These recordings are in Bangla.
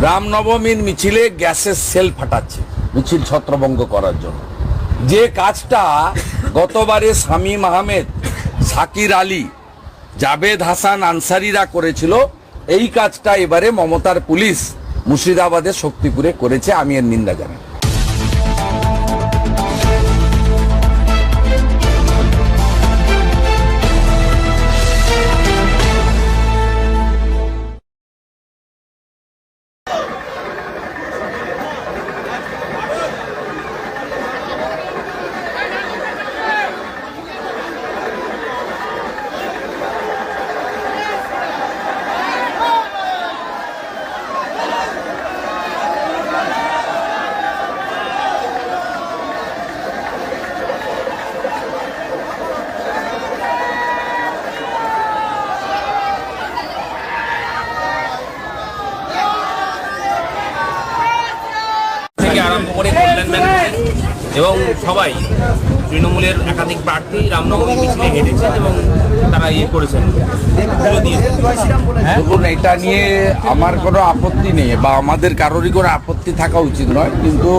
রামনবমীর মিছিলে গ্যাসের সেল ফাটাচ্ছে, মিছিল ছত্রভঙ্গ করার জন্য। যে কাজটা গতবারে শামীম আহমেদ, সাকির আলী, জাবেদ হাসান আনসারিরা করেছিল, এই কাজটা এবারে মমতার পুলিশ মুর্শিদাবাদের শক্তিপুরে করেছে, আমি এর নিন্দা জানাই। থেকে আরম্ভ করে কল্যাণ এবং সবাই তৃণমূলের একাধিক প্রার্থী রামনবমী মিছিলে হেঁটেছেন এবং তারা ইয়ে করেছেন। পুজো দেখুন এটা নিয়ে আমার কোনো আপত্তি নেই বা আমাদের কারোরই কোনো আপত্তি থাকা উচিত নয় কিন্তু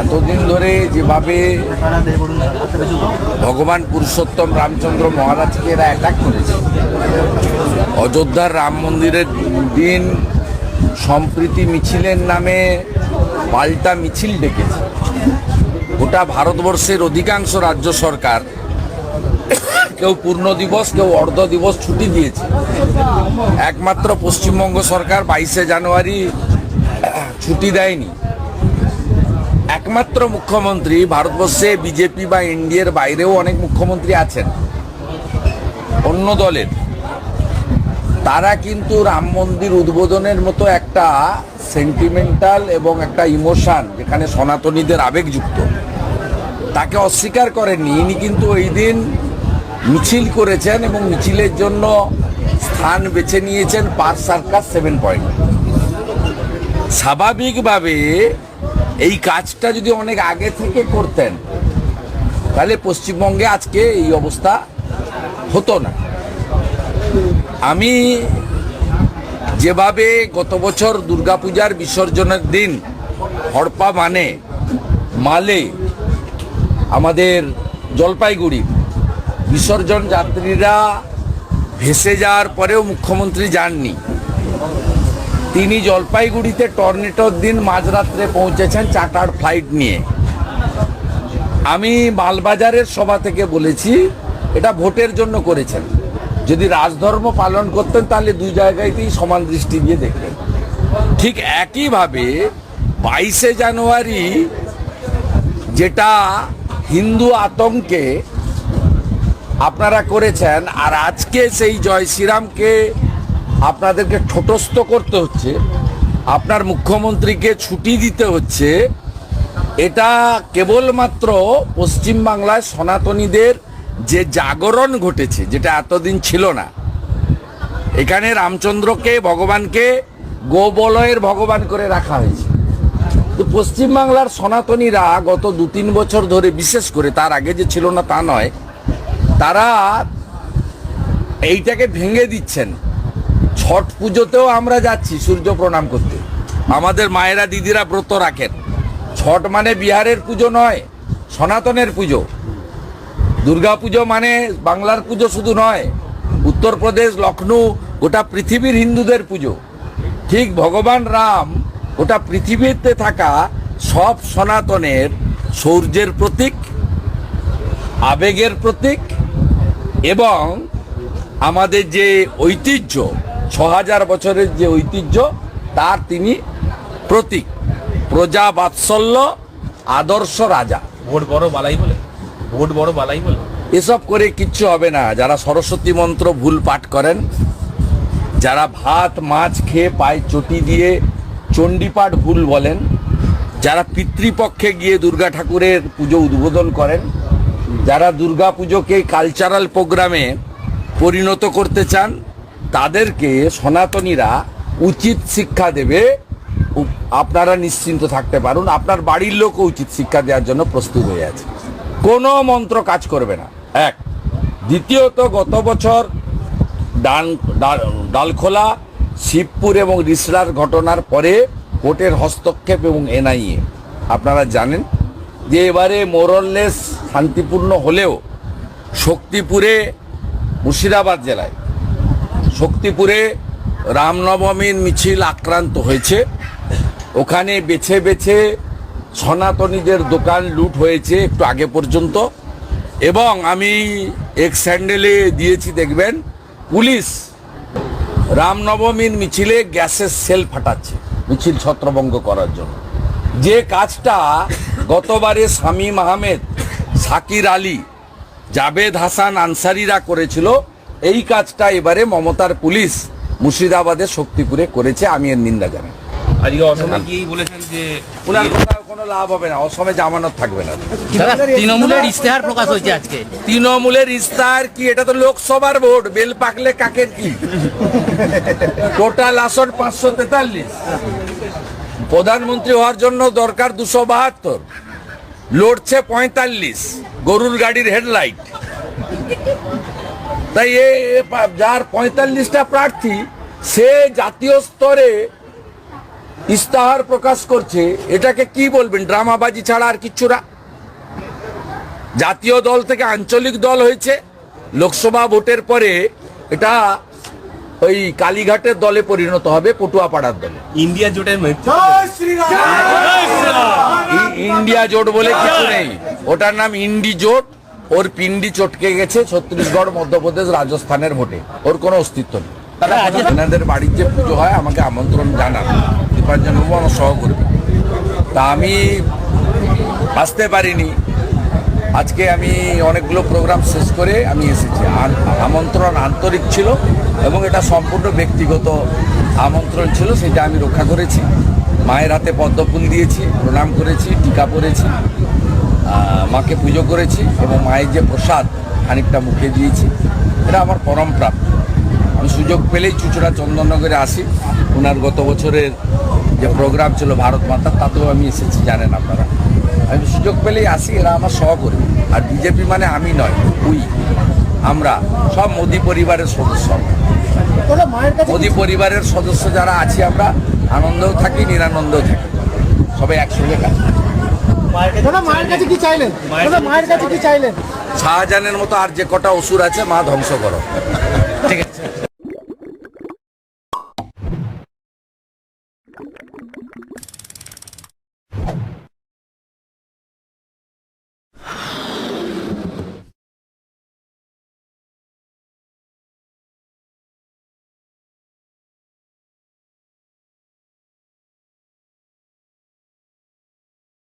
এতদিন ধরে যেভাবে ভগবান পুরুষোত্তম রামচন্দ্র মহারাজকে এরা অ্যাটাক করেছে অযোধ্যার রাম মন্দিরের দিন সম্প্রীতি মিছিলের নামে পাল্টা মিছিল ডেকেছে। গোটা ভারতবর্ষের অধিকাংশ রাজ্য সরকার কেউ পূর্ণ দিবস, কেউ অর্ধ দিবস ছুটি দিয়েছে। একমাত্র পশ্চিমবঙ্গ সরকার বাইশে জানুয়ারি ছুটি দেয়নি। একমাত্র মুখ্যমন্ত্রী ভারতবর্ষে বিজেপি বা এনডিএর বাইরেও অনেক মুখ্যমন্ত্রী আছেন। অন্য দলের। তারা কিন্তু রাম মন্দির উদ্বোধনের মতো একটা সেন্টিমেন্টাল এবং একটা ইমোশন যেখানে সনাতনীদের আবেগযুক্ত। তাকে অস্বীকার করেননি। ইনি কিন্তু ওই দিন মিছিল করেছেন এবং মিছিলের জন্য স্থান বেছে নিয়েছেন পার্ক সার্কাস সেভেন পয়েন্ট। স্বাভাবিকভাবে এই কাজটা যদি অনেক আগে থেকে করতেন, তাহলে পশ্চিমবঙ্গে আজকে এই অবস্থা হতো না। আমি যেভাবে গত বছর দুর্গাপূজার বিসর্জনের দিন হড়পা মানে মালে আমাদের জলপাইগুড়ি বিসর্জন যাত্রীরা ভেসে যাওয়ার পরেও মুখ্যমন্ত্রী যাননি। তিনি জলপাইগুড়িতে টর্নেটোর দিন মাঝরাত্রে পৌঁছেছেন চার্টার ফ্লাইট নিয়ে। আমি মালবাজারের সভা থেকে বলেছি, এটা ভোটের জন্য করেছেন। যদি রাজধর্ম পালন করতেন, তাহলে দুই জায়গাতেই সমান দৃষ্টি দিয়ে দেখবেন ঠিক একইভাবে বাইশে জানুয়ারি যেটা হিন্দু আতঙ্কে আপনারা করেছেন, আর আজকে সেই জয় শ্রীরামকে আপনাদেরকে ঠোটস্থ করতে হচ্ছে, আপনার মুখ্যমন্ত্রীকে ছুটি দিতে হচ্ছে, এটা কেবলমাত্র পশ্চিমবাংলায় সনাতনীদের যে জাগরণ ঘটেছে, যেটা এতদিন ছিল না, এখানে রামচন্দ্রকে, ভগবানকে গোবলয়ের ভগবান করে রাখা হয়েছে। তো পশ্চিমবাংলার সনাতনীরা গত দু তিন বছর ধরে, বিশেষ করে তার আগে যে ছিল না তা নয়, তারা এইটাকে ভেঙে দিচ্ছেন। ছট পুজোতেও আমরা যাচ্ছি সূর্য প্রণাম করতে। আমাদের মায়েরা, দিদিরা ব্রত রাখেন। ছট মানে বিহারের পুজো নয়, সনাতনের পুজো। দুর্গা পুজো মানে বাংলার পুজো শুধু নয়, উত্তরপ্রদেশ লখনৌ গোটা পৃথিবীর হিন্দুদের পুজো। ঠিক ভগবান রাম গোটা পৃথিবীতে থাকা সব সনাতনের সৌর্যের প্রতীক, আবেগের প্রতীক এবং আমাদের যে ঐতিহ্য ছ হাজার বছরের যে ঐতিহ্য, তার তিনি প্রতীক। প্রজা বাৎসল্য, আদর্শ রাজা। ভোট বড় বালাই বলে। ভোট বড় বালাই বলে। এসব করে কিচ্ছু হবে না। যারা সরস্বতী মন্ত্র ভুল পাঠ করেন, যারা ভাত, মাছ খেয়ে পায়ে চটি দিয়ে চণ্ডীপাঠ ভুল বলেন, যারা পিতৃপক্ষে গিয়ে দুর্গা ঠাকুরের পুজো উদ্বোধন করেন, যারা দুর্গা পুজোকে কালচারাল প্রোগ্রামে পরিণত করতে চান, তাদেরকে সনাতনীরা উচিত শিক্ষা দেবে। আপনারা নিশ্চিন্ত থাকতে পারুন। আপনার বাড়ির লোকও উচিত শিক্ষা দেওয়ার জন্য প্রস্তুত হয়ে আছে। কোনো মন্ত্র কাজ করবে না। এক, দ্বিতীয়ত গত বছর ডান, ডাল- ডালখোলা, শিবপুর এবং রিসলার ঘটনার পরে কোর্টের হস্তক্ষেপ এবং এনআইএ। আপনারা জানেন যে এবারে মোরললেস শান্তিপূর্ণ হলেও শক্তিপুরে, মুর্শিদাবাদ জেলায় শক্তিপুরে রামনবমীর মিছিল আক্রান্ত হয়েছে। ওখানে বেছে বেছে সনাতনীদের দোকান লুট হয়েছে একটু আগে পর্যন্ত। এবং আমি এক স্যান্ডেলে দিয়েছি, দেখবেন, পুলিশ রামনবমীর মিছিলে গ্যাসের সেল ফাটাচ্ছে, মিছিল ছত্রভঙ্গ করার জন্য। যে কাজটা গতবারে শামীম আহমেদ, সাকির আলী, জাবেদ হাসান আনসারিরা করেছিল, এই কাজটা এবারে মমতার পুলিশ মুর্শিদাবাদের শক্তিপুরে করেছে, আমি এর নিন্দা জানাই। আজকে অসমে গিয়েই বলেছেন যে ওনার কোনো লাভ হবে না। অসমে জামানত থাকবে না। তৃণমূলের ইশতেহার প্রকাশ হয়েছে আজকে। তৃণমূলের ইস্তার কি? এটা তো লোকসভার ভোট। বেল পাকলে কাকের কি? টোটাল আসন পাঁচশো তেতাল্লিশ। প্রধানমন্ত্রী হওয়ার জন্য দরকার দুশো বাহাত্তর। লড়ছে পঁয়তাল্লিশ। গরুর গাড়ির হেডলাইট। তাই এ যার পঁয়তাল্লিশটা প্রার্থী সে জাতীয় স্তরে ইস্তাহার প্রকাশ করছে এটাকে কি বলবেন? ড্রামাবাজি ছাড়া আর কিচ্ছু না? জাতীয় দল থেকে আঞ্চলিক দল হয়েছে লোকসভা ভোটের পরে এটা ওই কালীঘাটের দলে পরিণত হবে পটুয়াপাড়ার দলে। ইন্ডিয়া জোটের মৃত্যু ইন্ডিয়া জোট বলে কিছু নেই। ওটার নাম ইন্ডি জোট। ওর পিন্ডি চটকে গেছে ছত্তিশগড় মধ্যপ্রদেশ রাজস্থানের ভোটে। ওর কোনো অস্তিত্ব নেই। এনাদের বাড়ির যে পুজো হয় আমাকে আমন্ত্রণ জানান। দীপাঞ্জন বাবু আমার সহকর্মী। তা আমি আসতে পারিনি। আজকে আমি অনেকগুলো প্রোগ্রাম শেষ করে আমি এসেছি। আমন্ত্রণ আন্তরিক ছিল এবং এটা সম্পূর্ণ ব্যক্তিগত আমন্ত্রণ ছিল সেটা আমি রক্ষা করেছি। মায়ের হাতে পদ্মফুল দিয়েছি প্রণাম করেছি টিকা পরেছি মাকে পুজো করেছি এবং মায়ের যে প্রসাদ খানিকটা মুখে দিয়েছি এটা আমার পরম প্রাপ্য আমি সুযোগ পেলেই চুচড়া চন্দননগরে আসি। ওনার গত বছরের যে প্রোগ্রাম ছিল ভারত মাতা তাতেও আমি এসেছি জানেন আপনারা। আমি সুযোগ পেলেই আসি এরা আমার সহকর্মী। আর বিজেপি মানে আমি নয় উই। আমরা সব মোদী পরিবারের সদস্য। মোদী পরিবারের সদস্য যারা আছি আমরা আনন্দেও থাকি নিরানন্দেও থাকি। সবাই একসঙ্গে কাজ করি। দাদা মায়ের কাছে কি চাইলেন? দাদা মায়ের কাছে কি চাইলেন? শাহজাহানের মতো আর যে কটা অসুর আছে মা ধ্বংস করো। ঠিক আছে।